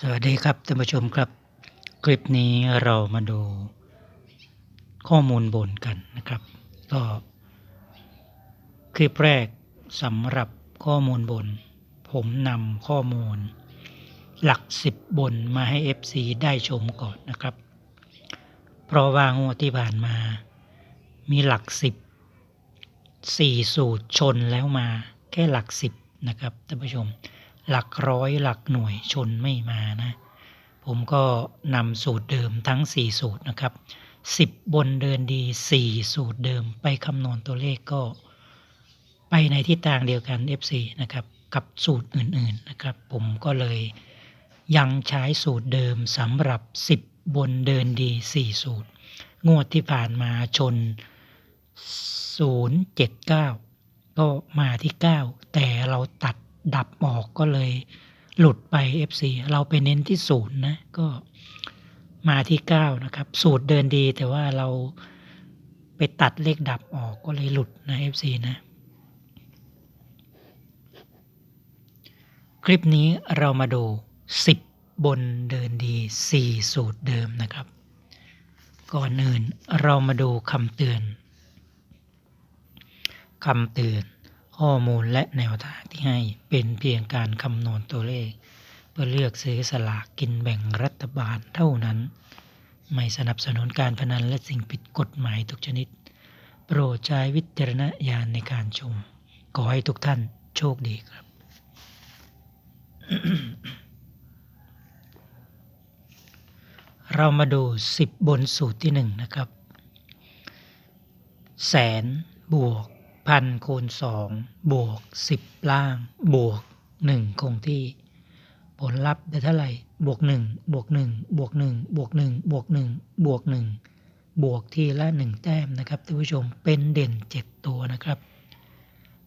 สวัสดีครับท่านผู้ชมครับ คลิปนี้เรามาดูข้อมูลบนกันนะครับ ก็คลิปแรกสำหรับข้อมูลบน ผมนำข้อมูล หลักสิบบนมาให้ FC ได้ชมก่อนนะครับ เพราะว่างวดที่ผ่านมา มีหลักสิบสี่สูตรชนแล้วมาแค่หลักสิบนะครับท่านผู้ชม หลักร้อยหลักหน่วยชนไม่มานะ ผมก็นำสูตรเดิมทั้ง 4 สูตรนะครับ 10 บนเดินดี 4 สูตรเดิมไปคำนวณตัวเลขก็ ไปในทิศทางเดียวกัน FC นะครับกับสูตรอื่นๆนะครับ ผมก็เลยยังใช้สูตรเดิมสำหรับ 10 บนเดินดี 4 สูตร งวดที่ผ่านมาชน 079 ก็มาที่ 9 แต่เราตัด ดับออกก็เลยหลุดไป FC เราไปเน้นที่ศูนย์นะ ก็มาที่ 9 นะครับ สูตรเดินดีแต่ว่าเราไปตัดเลขดับออกก็เลยหลุดนะ FC นะ คลิปนี้เรามาดู 10 บนเดินดี 4 สูตรเดิมนะครับ ก่อนอื่นเรามาดูคำเตือนคำเตือน ข้อมูลและแนวทางที่ให้เป็นเพียงการคำนวณตัวเลข เพื่อเลือกซื้อสลากกินแบ่งรัฐบาลเท่านั้น ไม่สนับสนุนการพนันและสิ่งผิดกฎหมายทุกชนิด โปรดใช้วิจารณญาณในการชม ขอให้ทุกท่านโชคดีครับ เรามาดู 10 บนสูตรที่ 1 นะครับ แสนบวก พันคูณสองบวกสิบล่าง บวกหนึ่งคงที่ ผลลัพธ์ได้เท่าไหร่บวกหนึ่งบวกหนึ่งบวกหนึ่งบวกหนึ่งบวกหนึ่งบวกหนึ่งบวกทีละหนึ่งแต้มนะครับท่านผู้ชมเป็นเด่นเจ็ดตัวนะครับ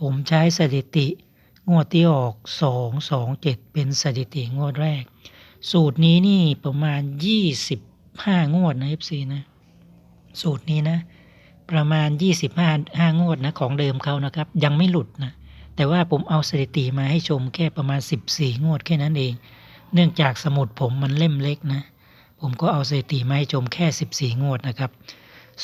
ผมใช้สถิติงวดที่ออกสองสองเจ็ดเป็นสถิติงวดแรก สูตรนี้นี่ประมาณยี่สิบห้างวดนะ FC นะ สูตรนี้นะ ประมาณ 25 5งวดนะของเดิมเขานะครับ ยังไม่หลุดนะแต่ว่าผมเอาสถิติมาให้ชมแค่ประมาณ 14 งวดแค่นั้นเอง เนื่องจากสมุดผมมันเล่มเล็กนะ ผมก็เอาสถิติมาให้ชมแค่ 14 งวดนะครับ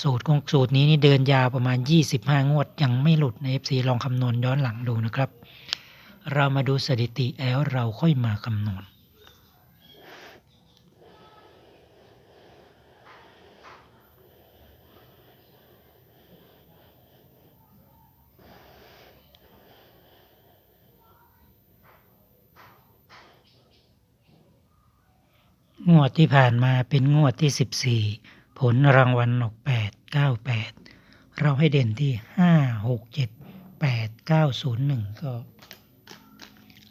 สูตรของสูตรนี้นี่เดินยาวประมาณ 25 งวด ยังไม่หลุดใน FC ลองคำนวณย้อนหลังดูนะครับ เรามาดูสถิติแล้วเราค่อยมาคำนวณ งวดที่ผ่านมาเป็นงวดที่ 14 ผลรางวัลออก8 9 8 เราให้เด่นที่ 5 6 7 8 9 0 1 ก็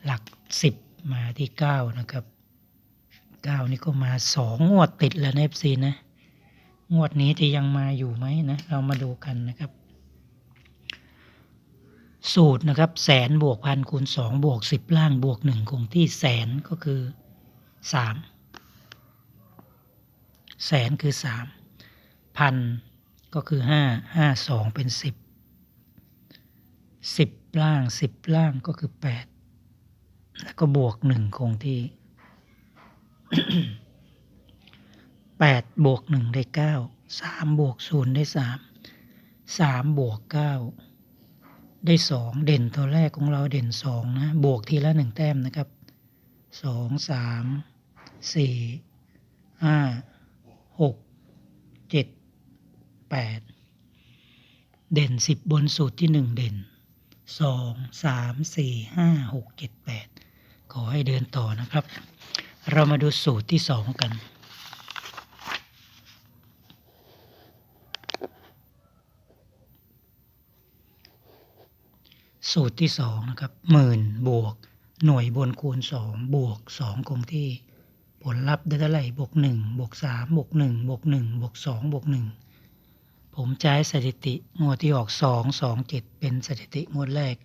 หลัก 10 มาที่ 9 นะครับ 9 นี่ก็มา 2 งวดติดแล้วนะ FC นะ งวดนี้จะยังมาอยู่ไหมนะ เรามาดูกันนะครับ สูตรนะครับ แสนบวกพันคูณ2บวก 10 ล่างบวก 1 คงที่แสนก็คือ 3 แสนคือสามพันก็คือห้าห้าสองเป็นสิบสิบล่างสิบล่างก็คือแปดแล้วก็บวกหนึ่งคงที่แปดบวกหนึ่งได้เก้าสามบวกศูนย์ได้สามสามบวกเก้าได้สองเด่นตัวแรกของเราเด่นสองนะ บวกทีละหนึ่งแต้มนะครับสองสามสี่ห้า หกเจ็ดแปดเด่นสิบบนสูตรที่หนึ่งเด่นสองสามสี่ห้าหกเจ็ดแปดขอให้เดินต่อนะครับ เรามาดูสูตรที่สองกัน สูตรที่สองนะครับหมื่นบวก หน่วยบนคูณสองบวกสองคงที่ ลลัพธ์ได้เท่าไหร่บวกหนึ่งบวกสามบวกหนึ่งบวกหนึ่งบวกสองบวกหนึ่งผมใช้สถิติงวดที่ออกสองสองเจ็ดเป็นสถิติงวดแรก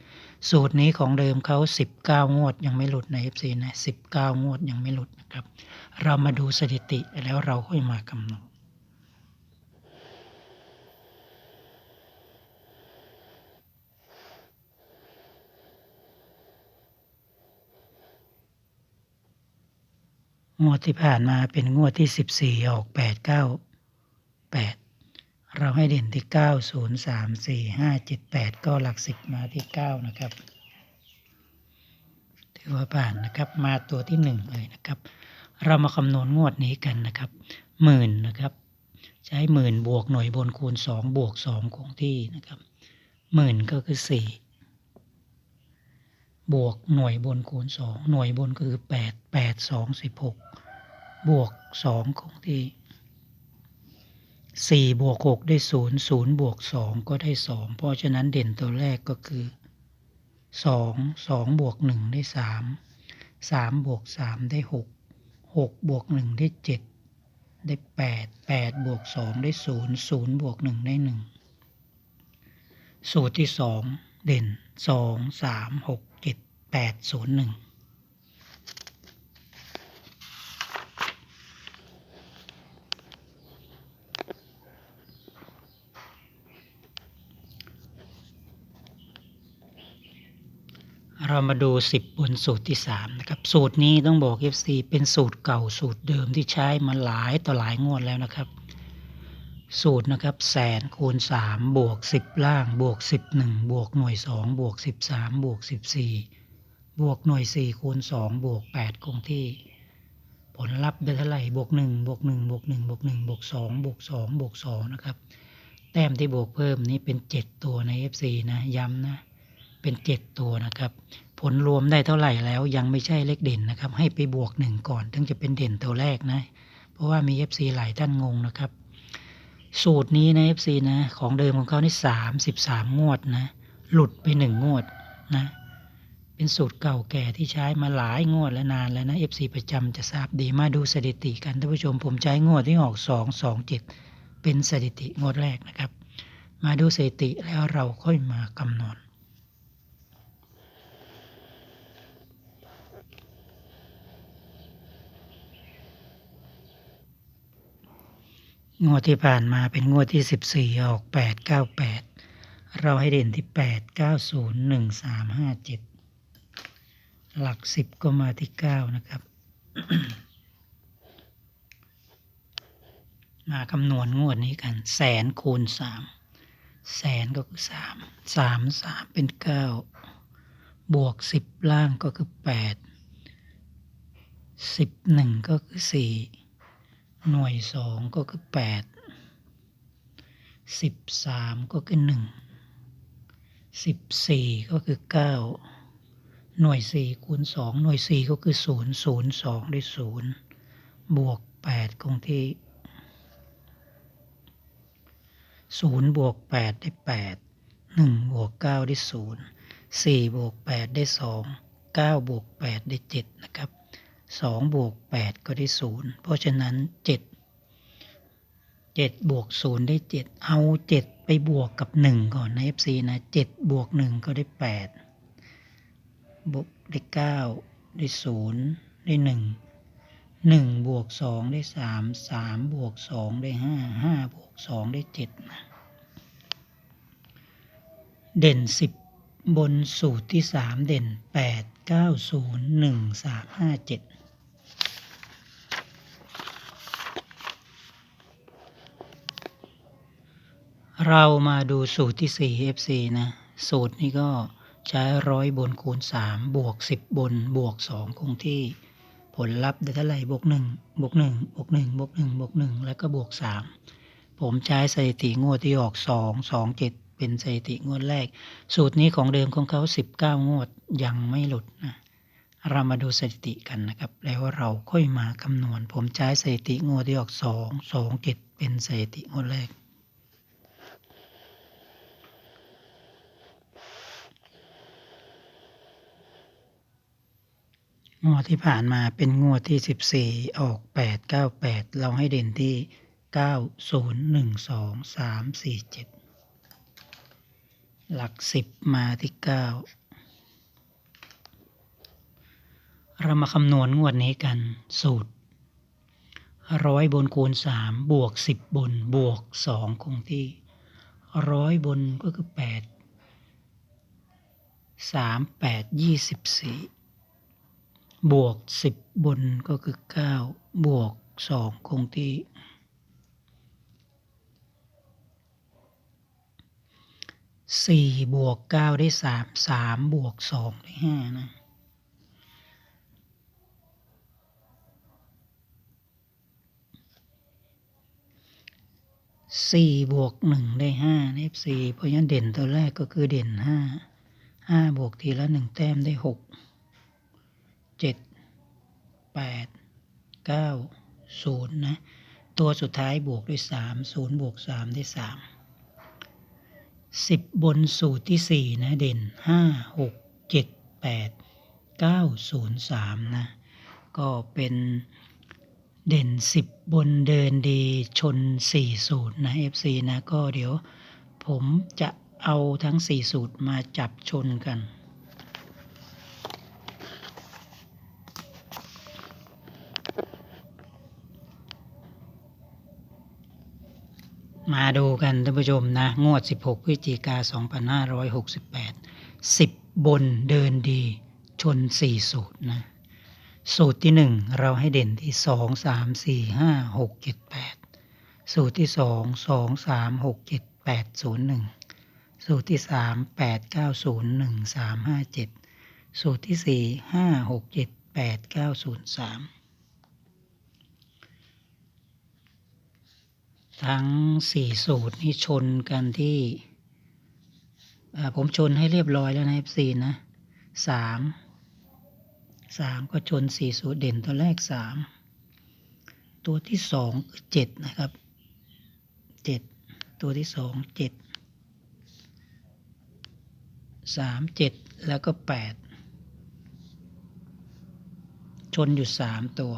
สูตรนี้ของเดิมเขาสิบเก้างวดยังไม่หลุดใน FC นะสิบเก้างวดยังไม่หลุดนะครับ เรามาดูสถิติแล้วเราค่อยมากำหนด งวดที่ผ่านมาเป็นงวดที่สิบสี่ออกแปดเก้าแปดเราให้เด่นที่เก้าศูนย์สามสี่ห้าเจ็ดแปดก็หลักสิบมาที่เก้านะครับ ถือว่าผ่านนะครับมาตัวที่หนึ่งเลยนะครับ เรามาคำนวณงวดนี้กันนะครับหมื่นนะครับ ใช้หมื่นบวกหน่วยบนคูณสองบวกสองคงที่นะครับหมื่นก็คือสี่ บวกหน่วยบนคูณสองหน่วยบนก็คือแปดแปดสองสิบหกบวกสองคงที่สี่บวกหกได้ศูนย์ศูนย์บวกสองก็ได้สองเพราะฉะนั้นเด่นตัวแรกก็คือสองสองบวกหนึ่งได้สามสามบวกสามได้หกหกบวกหนึ่งได้เจ็ดได้แปดแปดบวกสองได้ศูนย์ศูนย์บวกหนึ่งได้หนึ่งสูตรที่สองเด่นสองสามหก แปดศูนย์หนึ่งเรามาดูสิบบนสูตรที่สามนะครับ สูตรนี้ต้องบอก FC เป็นสูตรเก่าสูตรเดิมที่ใช้มาหลายต่อหลายงวดแล้วนะครับ สูตรนะครับแสนคูณสามบวกสิบล่าง บวกสิบหนึ่งบวกหน่วยสองบวกสิบสามบวกสิ บวกหน่วยสี่คูณสองบวกแปดคงที่ ผลลัพธ์ได้เท่าไหร่บวกหนึ่งบวกหนึ่งบวกหนึ่งบวกหนึ่งบวกสองบวกสองบวกสองนะครับ แต้มที่บวกเพิ่มนี้เป็นเจ็ดตัวใน FC นะ ย้ำนะ เป็นเจ็ดตัวนะครับ ผลรวมได้เท่าไหร่แล้วยังไม่ใช่เลขเด่นนะครับ ให้ไปบวกหนึ่งก่อน ถึงจะเป็นเด่นตัวแรกนะ เพราะว่ามี FC หลายท่านงงนะครับ สูตรนี้ใน FC นะ ของเดิมของเขานี่สามสิบสามงวดนะ หลุดไปหนึ่งงวดนะ เป็นสูตรเก่าแก่ที่ใช้มาหลายงวดและนานแล้วนะ FC ประจำจะทราบดีมาดูสถิติกันท่านผู้ชมผมใช้งวดที่ออก 2 2 7 เป็นสถิติงวดแรกนะครับ มาดูสถิติแล้วเราค่อยมากำหนดงวดที่ผ่านมาเป็นงวดที่ 14 ออก 898 เราให้เด่นที่ 8 9 0 1 3 5 7 หลักสิบก็มาที่เก้านะครับ มาคำนวณงวดนี้กัน แสนคูณสามแสนก็คือสามสามสามเป็นเก้าบวกสิบล่างก็คือแปดสิบหนึ่งก็คือสี่หน่วยสองก็คือแปดสิบสามก็คือหนึ่งสิบสี่ก็คือเก้า หน่วยสี่คูณสองหน่วยสี่ก็คือศูนย์ศูนย์สองได้ศูนย์บวกแปดคงที่ศูนย์บวกแปดได้แปดหนึ่งบวกเก้าได้ศูนย์สี่บวกแปดได้สองเก้าบวกแปดได้เจ็ดนะครับสองบวกแปดก็ได้ศูนย์เพราะฉะนั้นเจ็ดเจ็ดบวกศูนย์ได้เจ็ดเอาเจ็ดไปบวกกับหนึ่งก่อนนะ FC นะเจ็ดบวกหนึ่งก็ได้แปด บวกได้เก้าได้ศูนย์ได้หนึ่งหนึ่งบวกสองได้สามสามบวกสองได้ห้าห้าบวกสองได้เจ็ดนะเด่นสิบบนสูตรที่สามเด่นแปดเก้าศูนย์หนึ่งสามห้าเจ็ดเรามาดูสูตรที่4 FC นะ สูตรนี้ก็ ใช้ร้อยบนคูณ 3 บวก 10 บนบวก 2 คงที่ ผลลัพธ์ได้เท่าไหร่บวก 1 บวก 1 บวก 1 บวก 1 บวก 1 แล้วก็บวก 3 ผมใช้สถิติงวดที่ออก 2 2 7 เป็นสถิติงวดแรก สูตรนี้ของเดิมของเขา 19 งวดยังไม่หลุดนะเรามาดูสถิติกันนะครับ แล้วเราค่อยมาคำนวณ ผมใช้สถิติงวดที่ออก 2 2 7 เป็นสถิติงวดแรก งวดที่ผ่านมาเป็นงวดที่สิบสี่ออกแปดเก้าแปดเราให้เด่นที่เก้าศูนย์หนึ่งสองสามสี่เจ็ดหลักสิบมาที่เก้าเรามาคำนวณงวดนี้กันสูตรร้อยบนคูณสามบวกสิบบนบวกสองคงที่ร้อยบนก็คือแปดสามแปดยี่สิบสี่ บวกสิบบนก็คือเก้าบวกสองคงที่ สี่บวกเก้าได้สามสามบวกสองได้ห้านะสี่บวกหนึ่งได้ห้าในสี่เพราะฉะนั้นเด่นตัวแรกก็คือเด่นห้าห้าบวกทีละหนึ่งแต้มได้หก เจ็ดแปดเก้าศูนย์นะ ตัวสุดท้ายบวกด้วยสามศูนย์บวกสามได้สามสิบบนสูตรที่สี่นะเด่นห้าหกเจ็ดแปดเก้าศูนย์สามนะ ก็เป็นเด่นสิบบนเดินดีชนสี่สูตรนะ FC นะ ก็เดี๋ยวผมจะเอาทั้งสี่สูตรมาจับชนกัน มาดูกันท่านผู้ชมนะ งวด 16 พฤศจิกา 2568 10 บนเดินดีชน 4 สูตรนะ สูตรที่ 1 เราให้เด่นที่ 2 3 4 5 6 7 8 สูตรที่ 2 2 3 6 7 8 0 1 สูตรที่ 3 8 9 0 1 3 5 7 สูตรที่ 4 5 6 7 8 9 0 3 ทั้งสี่สูตรนี่ชนกันที่ ผมชนให้เรียบร้อยแล้วนะ F4 นะสามสามก็ชนสี่สูตรเด่นตัวแรกสามตัวที่สองเจ็ดนะครับเจ็ดตัวที่สองเจ็ดสามเจ็ดแล้วก็แปดชนอยู่สามตัว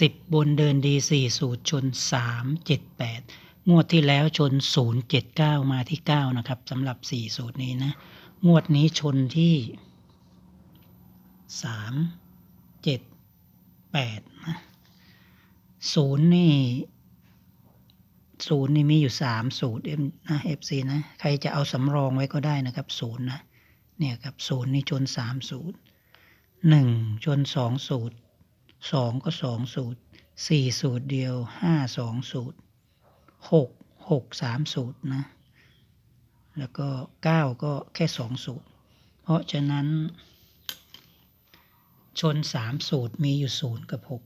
สิบบนเดินดีสี่สูตรชนสามเจ็ดแปดงวดที่แล้วชนศูนย์เจ็ดเก้ามาที่เก้านะครับสำหรับสี่สูตรนี้นะ งวดนี้ชนที่สามเจ็ดแปดนะศูนย์นี่ศูนย์นี่มีอยู่สามสูตรเอ็มนะเอฟซีนะ ใครจะเอาสำรองไว้ก็ได้นะครับศูนย์นะเนี่ยครับศูนย์นี่ชนสามสูตรหนึ่งชนสองสูตร สองก็สองสูตรสี่สูตรเดียวห้าสองสูตรหกหกสามสูตรนะ แล้วก็เก้าก็แค่สองสูตร เพราะฉะนั้น ชนสามสูตรมีอยู่ศูนย์กับหก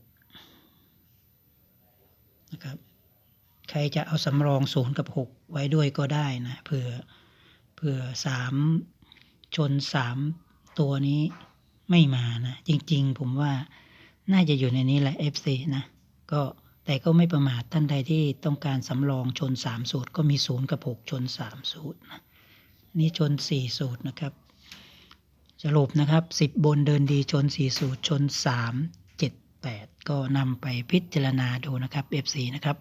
นะครับใครจะเอาสำรองศูนย์กับหกไว้ด้วยก็ได้นะเผื่อเผื่อสามชนสามตัวนี้ไม่มานะ จริง ๆ ผมว่า น่าจะอยู่ในนี้แหละ FC นะก็แต่ก็ไม่ประมาทท่านใดที่ต้องการสำรองชน3สูตรก็มี0กับ6ชน3สูตรนะนี่ชน4สูตรนะครับสรุปนะครับ10บนเดินดีชน4สูตรชน3 7 8ก็นำไปพิจารณาดูนะครับ FC นะครับ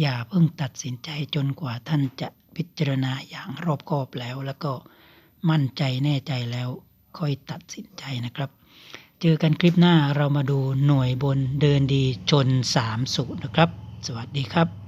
อย่าเพิ่งตัดสินใจจนกว่าท่านจะพิจารณาอย่างรอบคอบแล้ว แล้วก็มั่นใจแน่ใจแล้วค่อยตัดสินใจนะครับ เจอกันคลิปหน้าเรามาดูหน่วยบนเดินดีจน3สูตรนะครับ สวัสดีครับ